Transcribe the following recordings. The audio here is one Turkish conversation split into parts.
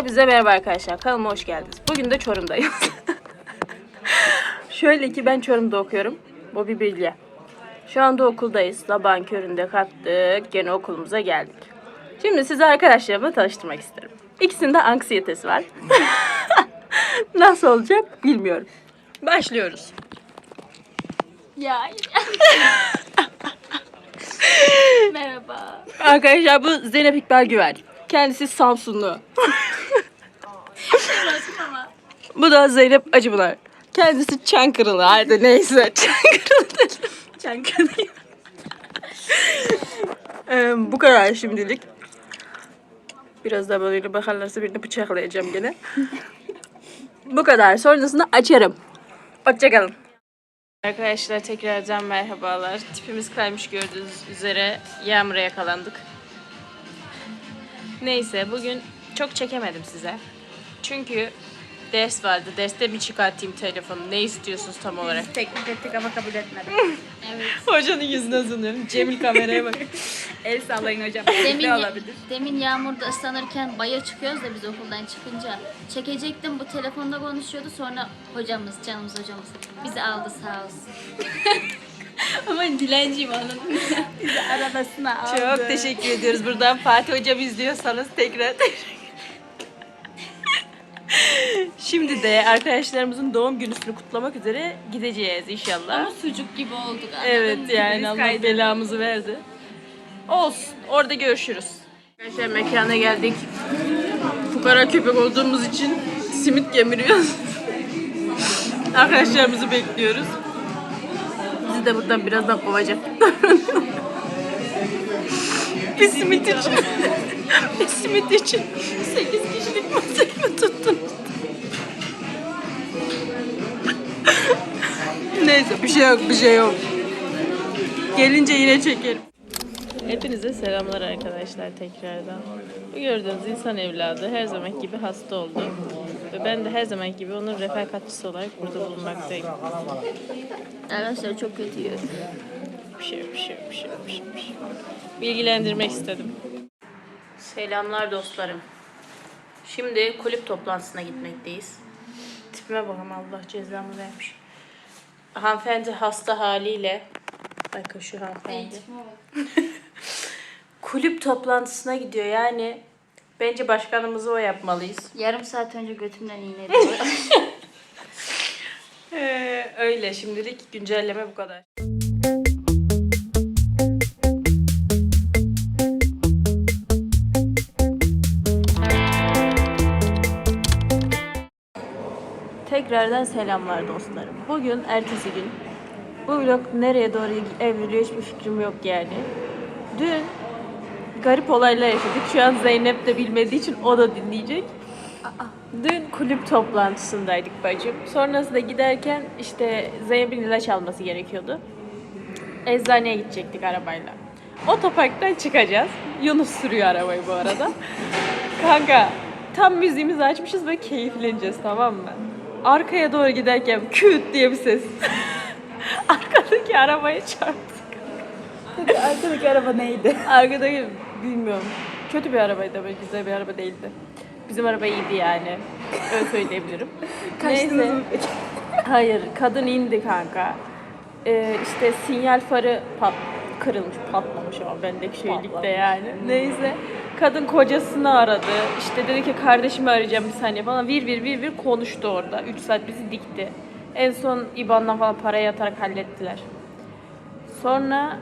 Hepinize merhaba arkadaşlar. Kanalıma hoş geldiniz. Bugün de Çorum'dayız. Şöyle ki ben Çorum'da okuyorum. Bu bir bilgi. Şu anda okuldayız. Sabahın köründe kalktık. Gene okulumuza geldik. Şimdi size arkadaşlarımla tanıştırmak isterim. İkisinin de anksiyetesi var. Nasıl olacak bilmiyorum. Başlıyoruz. Ya. Merhaba. Arkadaşlar bu Zeynep İkbal Güven. Kendisi Samsunlu. Bu da Zeynep Acıpınar. Kendisi Çankırılı. Hadi neyse. Çankırılı dedim. Çankırılı. Ee, bu kadar şimdilik. Biraz daha böyle bakarlarsa birini bıçaklayacağım gene. bu kadar. Sonrasında açarım. Hoşçakalın. Arkadaşlar tekrardan merhabalar. Tipimiz kaymış gördüğünüz üzere yağmura yakalandık. Neyse bugün çok çekemedim size. Çünkü ders vardı. Derste mi çıkartayım telefonu? Ne istiyorsunuz tam olarak? Teklif ettik ama kabul etmedi. Evet. Hocanın yüzüne sanıyorum. Cemil kameraya bak. El sallayın hocam. Demin, Ne olabilir? demin yağmurda ıslanırken baya çıkıyoruz da biz okuldan çıkınca. Çekecektim bu telefonda konuşuyordu sonra hocamız canımız hocamız bizi aldı sağ olsun. Ama dilenciyim anladın mı? Arabasına aldı. Çok teşekkür ediyoruz. Buradan Fatih Hocam izliyorsanız tekrar Şimdi de arkadaşlarımızın doğum günüsünü kutlamak üzere gideceğiz inşallah. Ama sucuk gibi olduk anladın Evet yani Biz Allah kaydı. belamızı verdi. Olsun. Orada görüşürüz. Arkadaşlar mekana geldik. Fukara köpek olduğumuz için simit gemiriyoruz. Arkadaşlarımızı bekliyoruz. Bizi de buradan birazdan kovacak. bir simit için. bir simit için 8 kişilik masayı mı tuttun? Neyse bir şey yok bir şey yok. Gelince yine çekerim. Hepinize selamlar arkadaşlar tekrardan. Bu gördüğünüz insan evladı her zaman gibi hasta oldu. Ve ben de her zaman gibi onun refakatçisi olarak burada bulunmaktayım. Arkadaşlar çok kötüyüm. Bir şey bir şey bir şey bir şey bir şey. Bilgilendirmek istedim. Selamlar dostlarım. Şimdi kulüp toplantısına gitmekteyiz. Tipime bakın Allah cezamı vermiş. Hanımefendi hasta haliyle Bakın şu hanımefendi. Kulüp toplantısına gidiyor yani. Bence başkanımızı o yapmalıyız. Yarım saat önce götümden iğnedi. Ee, öyle şimdilik güncelleme bu kadar. Tekrardan selamlar dostlarım. Bugün ertesi gün. Bu vlog nereye doğru evriliyor hiçbir fikrim yok yani. Dün garip olaylar yaşadık. Şu an Zeynep de bilmediği için o da dinleyecek. Dün kulüp toplantısındaydık bacım. Sonrasında giderken işte Zeynep'in ilaç alması gerekiyordu. Eczaneye gidecektik arabayla. Otoparktan çıkacağız. Yunus sürüyor arabayı bu arada. Kanka tam müziğimizi açmışız ve keyifleneceğiz tamam mı? Arkaya doğru giderken küt diye bir ses. Arkadaki arabaya çarptık. Arkadaki araba neydi? Arkadaki bilmiyorum. Kötü bir arabaydı böyle güzel bir araba değildi. Bizim araba iyiydi yani. Öyle söyleyebilirim. Kaçtınız Neyse. mı? Hayır, kadın indi kanka. Ee, işte sinyal farı pat kırılmış, patlamış ama bendeki şeylikte yani. Neyse. Kadın kocasını aradı. İşte dedi ki kardeşimi arayacağım bir saniye falan. Bir bir bir bir konuştu orada. 3 saat bizi dikti. En son IBAN'dan falan parayı yatarak hallettiler. Sonra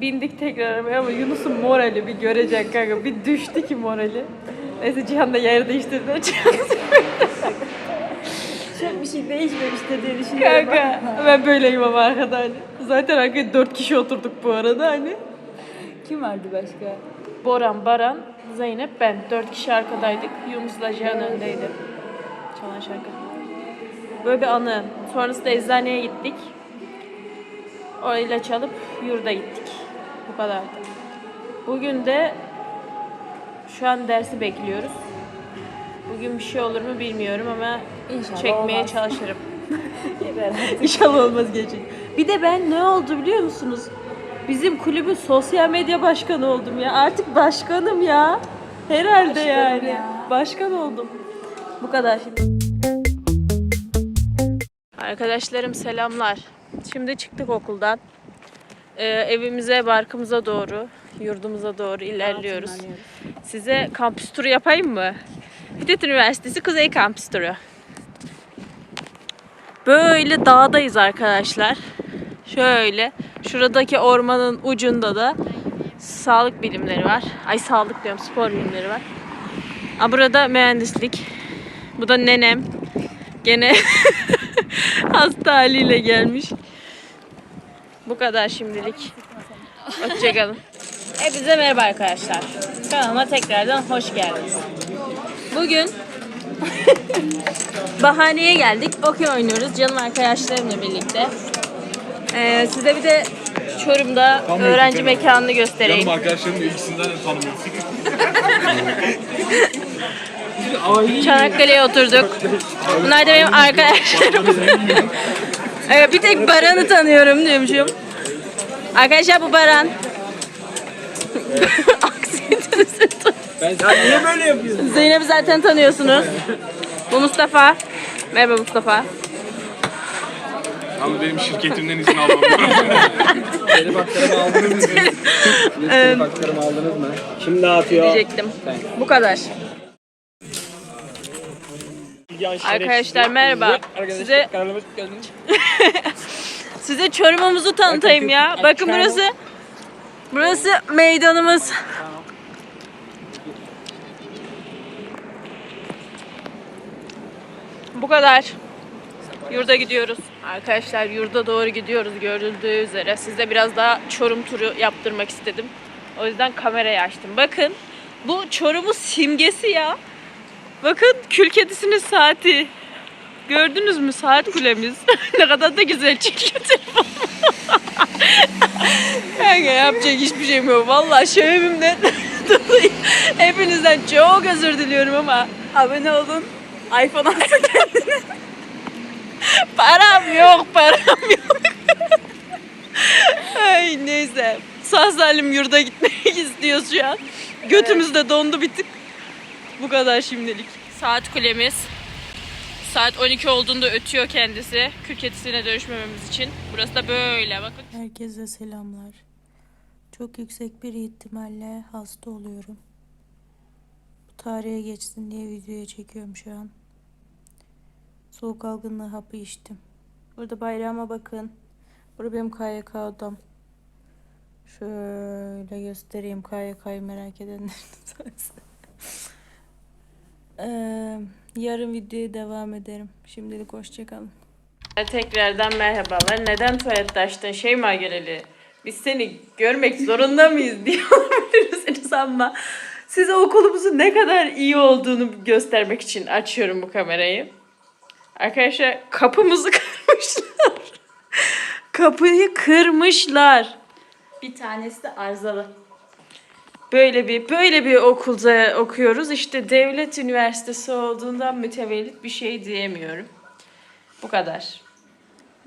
bindik tekrar arabaya ama Yunus'un morali bir görecek kanka. Bir düştü ki morali. Neyse Cihan da yer değiştirdi. Çok bir şey değişmemiştir diye düşünüyorum. Kanka ben böyleyim ama arkada hani. Zaten arkada dört kişi oturduk bu arada hani. Kim vardı başka? Boran, Baran, Zeynep, ben. Dört kişi arkadaydık. Yunus'la Cihan öndeydi. Çalan şarkı. Böyle bir anı. Sonrasında eczaneye gittik. O ilaç alıp yurda gittik. Bu kadardı. Bugün de şu an dersi bekliyoruz. Bugün bir şey olur mu bilmiyorum ama İnşallah çekmeye olmaz. çalışırım. İnşallah olmaz gelecek. Bir de ben ne oldu biliyor musunuz? Bizim kulübün sosyal medya başkanı oldum ya. Artık başkanım ya. Herhalde Başkanım yani. ya. Başkan oldum. Bu kadar şimdi. Arkadaşlarım selamlar. Şimdi çıktık okuldan. Ee, evimize, barkımıza doğru, yurdumuza doğru ilerliyoruz. Size kampüs turu yapayım mı? Hitit Üniversitesi Kuzey Kampüs turu. Böyle dağdayız arkadaşlar. Şöyle şuradaki ormanın ucunda da sağlık bilimleri var. Ay sağlık diyorum spor bilimleri var. Aa, burada mühendislik. Bu da nenem. Gene hasta haliyle gelmiş. Bu kadar şimdilik. Hoşçakalın. Hepinize merhaba arkadaşlar. Kanalıma tekrardan hoş geldiniz. Bugün bahaneye geldik. Okey oynuyoruz canım arkadaşlarımla birlikte. Ee, size bir de Çorum'da Tam öğrenci yakın. mekanını göstereyim. Yanım arkadaşlarımın ikisinden de tanımıyorum. Çanakkale'ye oturduk. Bunlar da benim arkadaşlarım. evet, bir tek Baran'ı tanıyorum diyormuşum. Arkadaşlar bu Baran. Aksiyetinizi tut. Niye böyle yapıyorsun? Zeynep'i zaten tanıyorsunuz. Bu Mustafa. Merhaba Mustafa. Ama benim şirketimden izin almam haklarımı aldınız mı? Benim haklarımı aldınız mı? Kim dağıtıyor? Diyecektim. Bu kadar. Arkadaşlar merhaba. Size size Çorum'umuzu tanıtayım ya. Bakın burası burası meydanımız. Bu kadar. Yurda gidiyoruz. Arkadaşlar yurda doğru gidiyoruz görüldüğü üzere. Size biraz daha Çorum turu yaptırmak istedim. O yüzden kamerayı açtım. Bakın bu Çorum'un simgesi ya. Bakın kül kedisinin saati. Gördünüz mü saat kulemiz? ne kadar da güzel çekiyor telefon. Kanka yapacak hiçbir şeyim yok. Vallahi şövümümden dolayı hepinizden çok özür diliyorum ama abone olun. iPhone alsın kendine. param yok, param yok. Ay neyse. Sağ salim yurda gitmek istiyoruz şu an. Götümüz de dondu bir tık. Bu kadar şimdilik. Saat kulemiz. Saat 12 olduğunda ötüyor kendisi. Kül kedisine dönüşmememiz için. Burası da böyle bakın. Herkese selamlar. Çok yüksek bir ihtimalle hasta oluyorum. Bu tarihe geçsin diye videoya çekiyorum şu an. Soğuk algınlığı hapı içtim. Burada bayrağıma bakın. Burada benim KYK odam. Şöyle göstereyim KYK'yı merak edenler Ee, yarın videoya devam ederim. Şimdilik hoşçakalın. Tekrardan merhabalar. Neden tuvalette açtın Şeyma Göreli? Biz seni görmek zorunda mıyız diye olabilirsiniz ama size okulumuzun ne kadar iyi olduğunu göstermek için açıyorum bu kamerayı. Arkadaşlar kapımızı kırmışlar. Kapıyı kırmışlar. Bir tanesi de arızalı. Böyle bir böyle bir okulda okuyoruz. İşte devlet üniversitesi olduğundan mütevellit bir şey diyemiyorum. Bu kadar.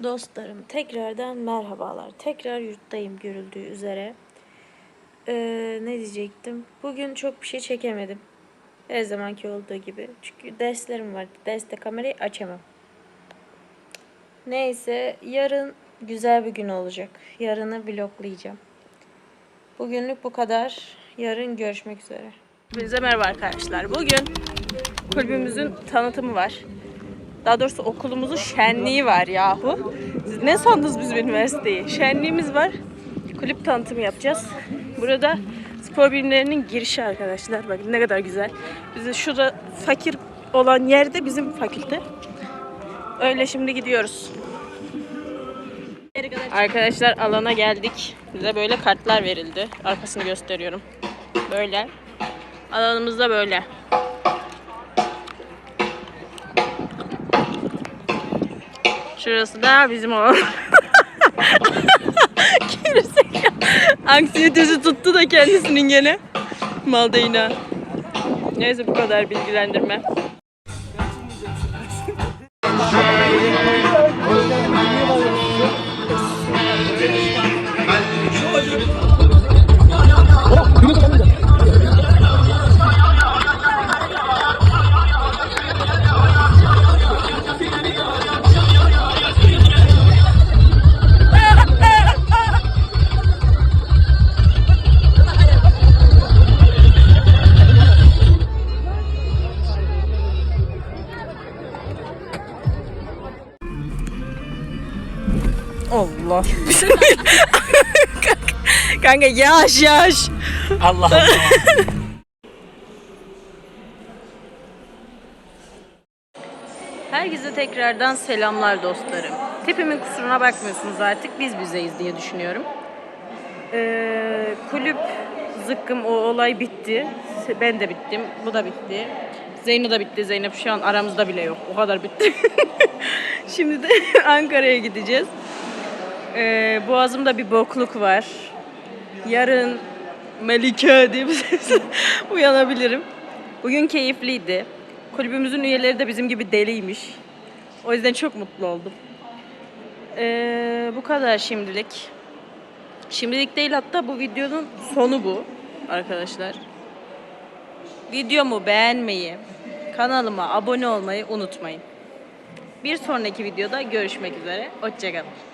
Dostlarım tekrardan merhabalar. Tekrar yurttayım görüldüğü üzere. Ee, ne diyecektim? Bugün çok bir şey çekemedim. Her zamanki olduğu gibi. Çünkü derslerim var. Derste kamerayı açamam. Neyse yarın güzel bir gün olacak. Yarını vloglayacağım. Bugünlük bu kadar. Yarın görüşmek üzere. Hepinize merhaba arkadaşlar. Bugün kulübümüzün tanıtımı var. Daha doğrusu okulumuzun şenliği var yahu. Siz ne sandınız bizim üniversiteyi? Şenliğimiz var. Kulüp tanıtımı yapacağız. Burada spor bilimlerinin girişi arkadaşlar. Bakın ne kadar güzel. Bizi şurada fakir olan yerde bizim fakülte. Öyle şimdi gidiyoruz. Arkadaşlar alana geldik. Bize böyle kartlar verildi. Arkasını gösteriyorum. Böyle. Alanımız da böyle. Şurası da bizim o. Gerizekalı. Anksiyetesi tuttu da kendisinin gene. Maldayına. Neyse bu kadar bilgilendirme. Kanka yaş yaş. Allah Allah. Herkese tekrardan selamlar dostlarım. Tipimin kusuruna bakmıyorsunuz artık biz bizeyiz diye düşünüyorum. Ee, kulüp zıkkım o olay bitti. Ben de bittim. Bu da bitti. Zeyno da bitti. Zeynep şu an aramızda bile yok. O kadar bitti. Şimdi de Ankara'ya gideceğiz. Ee, boğazımda bir bokluk var. Yarın Melike diye bir ses uyanabilirim. Bugün keyifliydi. Kulübümüzün üyeleri de bizim gibi deliymiş. O yüzden çok mutlu oldum. Ee, bu kadar şimdilik. Şimdilik değil hatta bu videonun sonu bu arkadaşlar. Videomu beğenmeyi, kanalıma abone olmayı unutmayın. Bir sonraki videoda görüşmek üzere. Hoşçakalın.